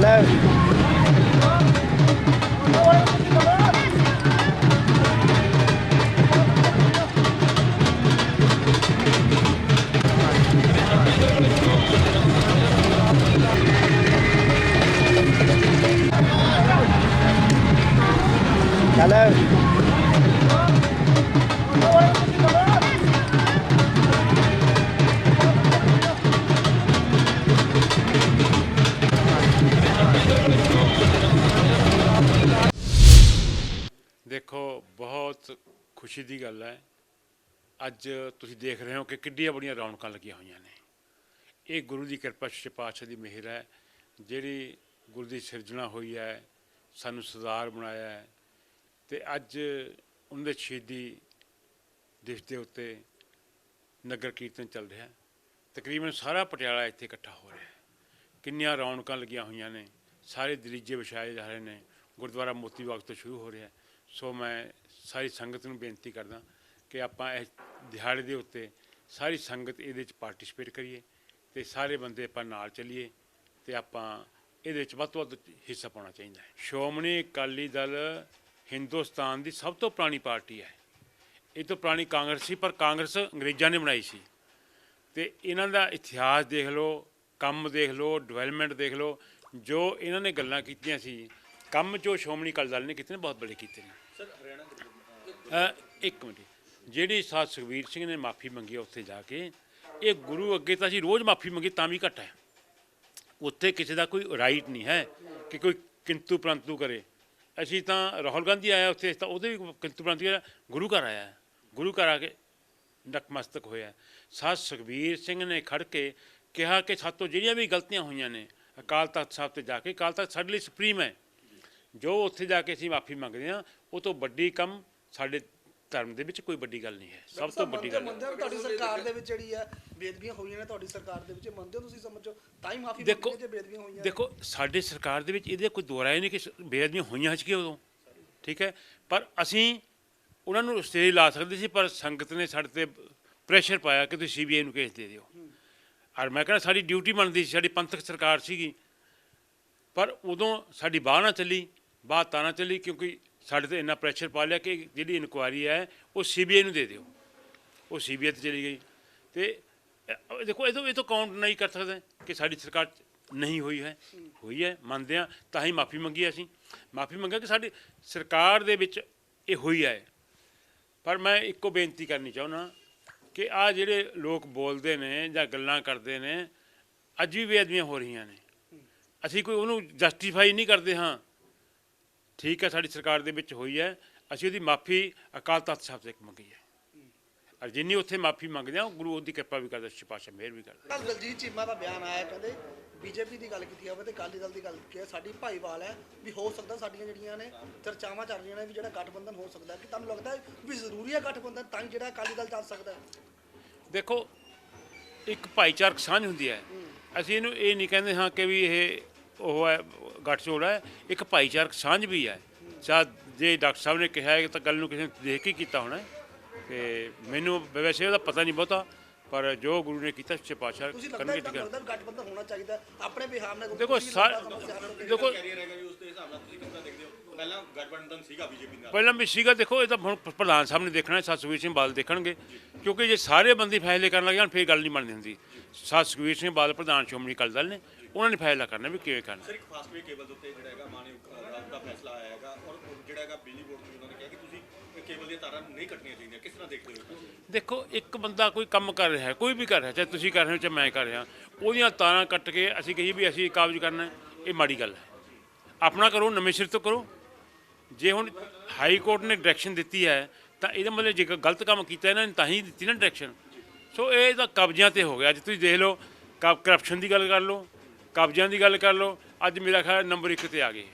Hello. ਖੁਸ਼ੀ ਦੀ ਗੱਲ ਹੈ। ਅੱਜ ਤੁਸੀਂ ਦੇਖ ਰਹੇ ਹੋ ਕਿ ਕਿੱਡੀਆਂ ਬੜੀਆਂ ਰੌਣਕਾਂ ਲੱਗੀਆਂ ਹੋਈਆਂ ਨੇ। ਇਹ ਗੁਰੂ ਦੀ ਕਿਰਪਾ ਸੱਚੇ ਪਾਤਸ਼ਾਹ ਦੀ ਮਿਹਰ ਹੈ। ਜਿਹੜੀ ਗੁਰੂ ਦੀ ਸਿਰਜਣਾ ਹੋਈ ਹੈ, ਸਾਨੂੰ ਸਰਦਾਰ ਬਣਾਇਆ ਹੈ ਤੇ ਅੱਜ ਉਹਨਾਂ ਦੇ ਸ਼ਹੀਦੀ ਦਿਵਸ ਦੇ ਉੱਤੇ ਨਗਰ ਕੀਰਤਨ ਚੱਲ ਰਿਹਾ ਤਕਰੀਬਨ ਸਾਰਾ ਪਟਿਆਲਾ ਇੱਥੇ ਇਕੱਠਾ ਹੋ ਰਿਹਾ ਕਿੰਨੀਆਂ ਰੌਣਕਾਂ ਲੱਗੀਆਂ ਹੋਈਆਂ ਨੇ। ਸਾਰੇ ਦਲੀਜੇ ਵਿਛਾਏ ਜਾ ਰਹੇ ਨੇ। ਗੁਰਦੁਆਰਾ ਮੋਤੀ ਬਾਗ ਤੋਂ ਸ਼ੁਰੂ ਹੋ ਰਿਹਾ ਸੋ ਮੈਂ ਸਾਰੀ ਸੰਗਤ ਨੂੰ ਬੇਨਤੀ ਕਰਦਾ ਕਿ ਆਪਾਂ ਇਸ ਦਿਹਾੜੇ ਦੇ ਉੱਤੇ ਸਾਰੀ ਸੰਗਤ ਇਹਦੇ ਵਿੱਚ ਪਾਰਟਿਸਿਪੇਟ ਕਰੀਏ ਤੇ ਸਾਰੇ ਬੰਦੇ ਆਪਾਂ ਨਾਲ ਚੱਲੀਏ ਤੇ ਆਪਾਂ ਇਹਦੇ ਵਿੱਚ ਵੱਧ ਤੋਂ ਵੱਧ ਹਿੱਸਾ ਪਾਉਣਾ ਚਾਹੀਦਾ ਹੈ। ਸ਼੍ਰੋਮਣੀ ਅਕਾਲੀ ਦਲ ਹਿੰਦੁਸਤਾਨ ਦੀ ਸਭ ਤੋਂ ਪੁਰਾਣੀ ਪਾਰਟੀ ਹੈ। ਇਹ ਤੋਂ ਪੁਰਾਣੀ ਕਾਂਗਰਸ ਸੀ, ਪਰ ਕਾਂਗਰਸ ਅੰਗਰੇਜ਼ਾਂ ਨੇ ਬਣਾਈ ਸੀ। ਤੇ ਇਹਨਾਂ ਦਾ ਇਤਿਹਾਸ ਦੇਖ ਲਓ, ਕੰਮ ਦੇਖ ਲਓ ਡਿਵੈਲਪਮੈਂਟ ਦੇਖ ਲਓ, ਜੋ ਇਹਨਾਂ ਨੇ ਗੱਲਾਂ ਕੀਤੀਆਂ ਸੀ, ਕੰਮ ਜੋ ਸ਼੍ਰੋਮਣੀ ਅਕਾਲੀ ਦਲ ਨੇ ਕੀਤੇ ਨੇ, ਬਹੁਤ ਬੜੇ ਕੀਤੇ ਨੇ। ਸਰ, ਹਰਿਆਣਾ ਇੱਕ ਮਿੰਟ ਜਿਹੜੀ ਸਾਧ ਸੁਖਵੀਰ ਸਿੰਘ ਨੇ ਮਾਫੀ ਮੰਗੀ ਉੱਥੇ ਜਾ ਕੇ, ਇਹ ਗੁਰੂ ਅੱਗੇ ਤਾਂ ਅਸੀਂ ਰੋਜ਼ ਮਾਫੀ ਮੰਗੀ, ਤਾਂ ਵੀ ਘੱਟ ਹੈ। ਉੱਥੇ ਕਿਸੇ ਦਾ ਕੋਈ ਰਾਈਟ ਨਹੀਂ ਹੈ ਕਿ ਕੋਈ ਕਿੰਤੂ ਪ੍ਰੰਤੂ ਕਰੇ। ਅਸੀਂ ਤਾਂ ਰਾਹੁਲ ਗਾਂਧੀ ਆਇਆ ਉੱਥੇ ਤਾਂ ਉਹਦੇ ਵੀ ਕਿੰਤੂ ਪ੍ਰੰਤੂ ਕਰਿਆ। ਗੁਰੂ ਘਰ ਆਇਆ। ਗੁਰੂ ਘਰ ਆ ਕੇ ਨਤਮਸਤਕ ਹੋਇਆ। ਸਾਧ ਸੁਖਬੀਰ ਸਿੰਘ ਨੇ ਖੜ ਕੇ ਕਿਹਾ ਕਿ ਸਾਤੋਂ ਜਿਹੜੀਆਂ ਵੀ ਗਲਤੀਆਂ ਹੋਈਆਂ ਨੇ, ਅਕਾਲ ਤਖਤ ਸਾਹਿਬ ਤੇ ਜਾ ਕੇ, ਅਕਾਲ ਤਖਤ ਸਾਡੇ ਲਈ ਸੁਪਰੀਮ ਹੈ। ਜੋ ਉੱਥੇ ਜਾ ਕੇ ਅਸੀਂ ਮਾਫੀ ਮੰਗਦੇ ਹਾਂ, ਉਹ ਤੋਂ ਵੱਡੀ ਕੰਮ ਸਾਡੇ ਧਰਮ ਦੇ ਵਿੱਚ ਕੋਈ ਵੱਡੀ ਗੱਲ ਨਹੀਂ ਹੈ। ਸਭ ਤੋਂ ਵੱਡੀ ਗੱਲ ਹੈ। ਮੰਨਦੇ ਹੋ ਤੁਹਾਡੀ ਸਰਕਾਰ ਦੇ ਵਿੱਚ ਜਿਹੜੀ ਹੈ ਬੇਦਬੀਆਂ ਹੋਈਆਂ ਨੇ ਤੁਹਾਡੀ ਸਰਕਾਰ ਦੇ ਵਿੱਚ ਮੰਨਦੇ ਹੋ ਤੁਸੀਂ ਸਮਝੋ ਤਾਂ ਹੀ ਮਾਫੀ ਦੇਖੋ ਮੰਗੀ ਜੇ ਬੇਦਬੀਆਂ ਹੋਈਆਂ। ਦੇਖੋ ਸਾਡੇ ਸਰਕਾਰ ਦੇ ਵਿੱਚ ਇਹਦੇ ਕੋਈ ਦੋ ਰਾਏ ਨਹੀਂ ਕਿ ਬੇਅਦਬੀਆਂ ਹੋਈਆਂ ਸੀ ਕਿ ਉਦੋਂ। ਠੀਕ ਹੈ? ਪਰ ਅਸੀਂ ਉਹਨਾਂ ਨੂੰ ਸਟੇਜ ਲਾ ਸਕਦੇ ਸੀ ਪਰ ਸੰਗਤ ਨੇ ਸਾਡੇ ਤੇ ਪ੍ਰੈਸ਼ਰ ਪਾਇਆ ਕਿ ਤੁਸੀਂ ਸੀਬੀਆਈ ਨੂੰ ਕੇਸ ਦੇ ਦਿਓ। ਔਰ ਮੈਂ ਕਹਿੰਦਾ ਸਾਡੀ ਡਿਊਟੀ ਬਣਦੀ ਸੀ ਸਾਡੀ ਪੰਥਕ ਸਰਕਾਰ ਸੀਗੀ। ਪਰ ਉਦੋਂ ਸਾਡੀ ਬਾਹ ਨਾ ਚੱਲੀ ਬਾਹ ਤਾਂ ਨਾ ਚੱਲੀ ਕਿਉਂਕਿ ਸਾਡੇ ਤੇ ਇੰਨਾ ਪ੍ਰੈਸ਼ਰ ਪਾ ਲਿਆ ਕਿ ਜਿਹੜੀ ਇਨਕੁਆਇਰੀ ਹੈ ਉਹ ਸੀਬੀਆਈ ਨੂੰ ਦੇ ਦਿਓ। ਉਹ ਸੀਬੀਆਈ ਤੇ ਚਲੀ ਗਈ। ਤੇ ਅ, ਦੇਖੋ ਇਹ ਤੋਂ ਇਹ ਤੋਂ ਕਾਊਂਟ ਨਹੀਂ ਕਰ ਸਕਦੇ ਕਿ ਸਾਡੀ ਸਰਕਾਰ ਨਹੀਂ ਹੋਈ ਹੈ। ਹੋਈ ਹੈ ਮੰਨਦੇ ਆ ਤਾਂ ਹੀ ਮਾਫੀ ਮੰਗੀ ਅਸੀਂ। ਮਾਫੀ ਮੰਗਿਆ ਕਿ ਸਾਡੀ ਸਰਕਾਰ ਦੇ ਵਿੱਚ ਇਹ ਹੋਈ ਹੈ। ਪਰ ਮੈਂ ਇੱਕੋ ਬੇਨਤੀ ਕਰਨੀ ਚਾਹੁੰਦਾ ਕਿ ਆ ਜਿਹੜੇ ਲੋਕ ਬੋਲਦੇ ਨੇ ਜਾਂ ਗੱਲਾਂ ਕਰਦੇ ਨੇ ਅੱਜ ਵੀ ਬੇਅਦਬੀਆਂ ਹੋ ਰਹੀਆਂ ਨੇ। ਅਸੀਂ ਕੋਈ ਉਹਨੂੰ ਜਸਟੀਫਾਈ ਨਹੀਂ ਕਰਦੇ ਹਾਂ। ਠੀਕ ਹੈ ਸਾਡੀ ਸਰਕਾਰ ਦੇ ਵਿੱਚ ਹੋਈ ਹੈ। ਅਸੀਂ ਉਹਦੀ ਮਾਫੀ ਅਕਾਲ ਤਖਤ ਸਾਹਿਬ ਤੋਂ ਮੰਗੀ ਹੈ। ਔਰ ਜਿੰਨੀ ਉੱਥੇ ਮਾਫੀ ਮੰਗਦੇ ਆ ਉਹ ਗੁਰੂ ਉਹਦੀ ਕਿਰਪਾ ਵੀ ਕਰਦਾ ਸਿਪਾਸ਼ਾ ਮਿਹਰ ਵੀ ਕਰਦਾ। ਕੱਲ ਦਲਜੀਤ ਚੀਮਾ ਦਾ ਬਿਆਨ ਆਇਆ ਕਹਿੰਦੇ ਬੀਜੇਪੀ ਦੀ ਗੱਲ ਕੀਤੀ ਜਾਵੇ ਤੇ ਅਕਾਲੀ ਦਲ ਦੀ ਗੱਲ ਕੀਤੀ ਹੈ ਸਾਡੀ ਭਾਈਵਾਲ ਹੈ ਵੀ ਹੋ ਸਕਦਾ ਸਾਡੀਆਂ ਜਿਹੜੀਆਂ ਨੇ ਚਰਚਾਵਾਂ ਚੱਲ ਰਹੀਆਂ ਨੇ ਵੀ ਜਿਹੜਾ ਗਠਬੰਧਨ ਹੋ ਸਕਦਾ ਕਿ ਤੁਹਾਨੂੰ ਲੱਗਦਾ ਵੀ ਜ਼ਰੂਰੀ ਹੈ ਗਠਬੰਧਨ ਤਾਂ ਹੀ ਜਿਹੜਾ ਅਕਾਲੀ ਦਲ ਚੱਲ ਸਕਦਾ ਦੇਖੋ ਇੱਕ ਭਾਈਚਾਰਕ ਸਾਂਝ ਹੁੰਦੀ ਹੈ। ਅਸੀਂ ਇਹਨੂੰ ਇਹ ਨਹੀਂ ਕਹਿੰਦੇ ਹਾਂ ਕਿ ਵੀ ਇਹ ਉਹ ਹੈ ਗੱਠਜੋੜ ਹੈ ਇੱਕ ਭਾਈਚਾਰਕ ਸਾਂਝ ਵੀ ਹੈ। ਸ਼ਾਇਦ ਜੇ ਡਾਕਟਰ ਸਾਹਿਬ ਨੇ ਕਿਹਾ ਹੈ ਤਾਂ ਗੱਲ ਨੂੰ ਕਿਸੇ ਨੇ ਦੇਖ ਕੇ ਕੀਤਾ ਹੋਣਾ ਕਿ ਮੈਨੂੰ ਵੈਸੇ ਉਹਦਾ ਪਤਾ ਨਹੀਂ ਬਹੁਤਾ ਪਰ ਜੋ ਗੁਰੂ ਨੇ ਕੀਤਾ ਸੱਚੇ ਪਾਤਸ਼ਾਹ ਕਰਨਗੇ ਠੀਕ ਹੈ। ਗਠਬੰਧਨ ਹੋਣਾ ਚਾਹੀਦਾ। ਆਪਣੇ ਨਾਲ ਦੇਖੋ ਦੇਖੋ ਪਹਿਲਾਂ ਗਠਬੰਧਨ ਸੀਗਾ ਬੀਜੇਪੀ ਨਾਲ। ਪਹਿਲਾਂ ਵੀ ਸੀਗਾ ਦੇਖੋ ਇਹ ਤਾਂ ਹੁਣ ਪ੍ਰਧਾਨ ਸਾਹਿਬ ਨੇ ਦੇਖਣਾ ਹੈ ਸੁਖਬੀਰ ਸਿੰਘ ਬਾਦਲ ਦੇਖਣਗੇ। ਕਿਉਂਕਿ ਜੇ ਸਾਰੇ ਬੰਦੇ ਫੈਸਲੇ ਕਰਨ ਲੱਗ ਜਾਣ ਫਿਰ ਗੱਲ ਨਹੀਂ ਬਣਦੀ ਹੁੰਦੀ। ਸੁਖਬੀਰ ਸਿੰਘ ਬਾਦਲ ਪ੍ਰਧਾਨ ਸ਼੍ਰੋਮਣੀ ਅਕਾਲੀ ਦਲ ਨੇ। ਉਹਨਾਂ ਨੇ ਫੈਸਲਾ ਕਰਨਾ ਵੀ ਕਿਵੇਂ ਕਰਨਾ। ਸਰ ਇੱਕ ਫਾਸਟਵੇ ਕੇਬਲ ਦੇ ਉੱਤੇ ਜਿਹੜਾ ਹੈਗਾ ਮਾਨਯੋਗ ਅਦਾਲਤ ਦਾ ਫੈਸਲਾ ਆਇਆ ਹੈਗਾ ਔਰ ਉਹ ਜਿਹੜਾ ਹੈਗਾ ਬਿਜਲੀ ਬੋਰਡ ਤੋਂ ਉਹਨਾਂ ਨੇ ਕਿਹਾ ਕਿ ਤੁਸੀਂ ਇਹ ਕੇਬਲ ਦੀਆਂ ਤਾਰਾਂ ਨਹੀਂ ਕੱਟਣੀਆਂ ਚਾਹੀਦੀਆਂ। ਕਿਸ ਤਰ੍ਹਾਂ ਦੇਖਦੇ ਹੋ ਦੇਖੋ ਇੱਕ ਬੰਦਾ ਕੋਈ ਕੰਮ ਕਰ ਰਿਹਾ ਕੋਈ ਵੀ ਕਰ ਰਿਹਾ ਚਾਹੇ ਤੁਸੀਂ ਕਰ ਰਹੇ ਹੋ ਚਾਹੇ ਮੈਂ ਕਰ ਰਿਹਾ ਉਹਦੀਆਂ ਤਾਰਾਂ ਕੱਟ ਕੇ ਅਸੀਂ ਕਹੀਏ ਵੀ ਅਸੀਂ ਕਾਬਜ ਕਰਨਾ ਇਹ ਮਾੜੀ ਗੱਲ ਹੈ। ਆਪਣਾ ਕਰੋ ਨਵੇਂ ਸਿਰ ਤੋਂ ਕਰੋ। ਜੇ ਹੁਣ ਹਾਈ ਕੋਰਟ ਨੇ ਡਾਇਰੈਕਸ਼ਨ ਦਿੱਤੀ ਹੈ ਤਾਂ ਇਹਦਾ ਮਤਲਬ ਜੇ ਗਲਤ ਕੰਮ ਕੀਤਾ ਇਹਨਾਂ ਨੇ ਤਾਂ ਹੀ ਦਿੱਤੀ ਨਾ ਡਾਇਰੈਕਸ਼ਨ ਸੋ ਇਹ ਤਾਂ ਕਬਜ਼ਿਆਂ ਤੇ ਹੋ ਗਿਆ। ਅੱਜ ਤੁਸੀਂ ਦੇਖ ਲਓ ਕਰਪਸ਼ਨ ਦੀ ਗੱਲ ਕਰ ਲਓ। ਕਬਜ਼ਿਆਂ ਦੀ ਗੱਲ ਕਰ ਲਓ ਅੱਜ ਮੇਰਾ ਖਿਆਲ ਨੰਬਰ 1 ਤੇ ਆ ਗਏ।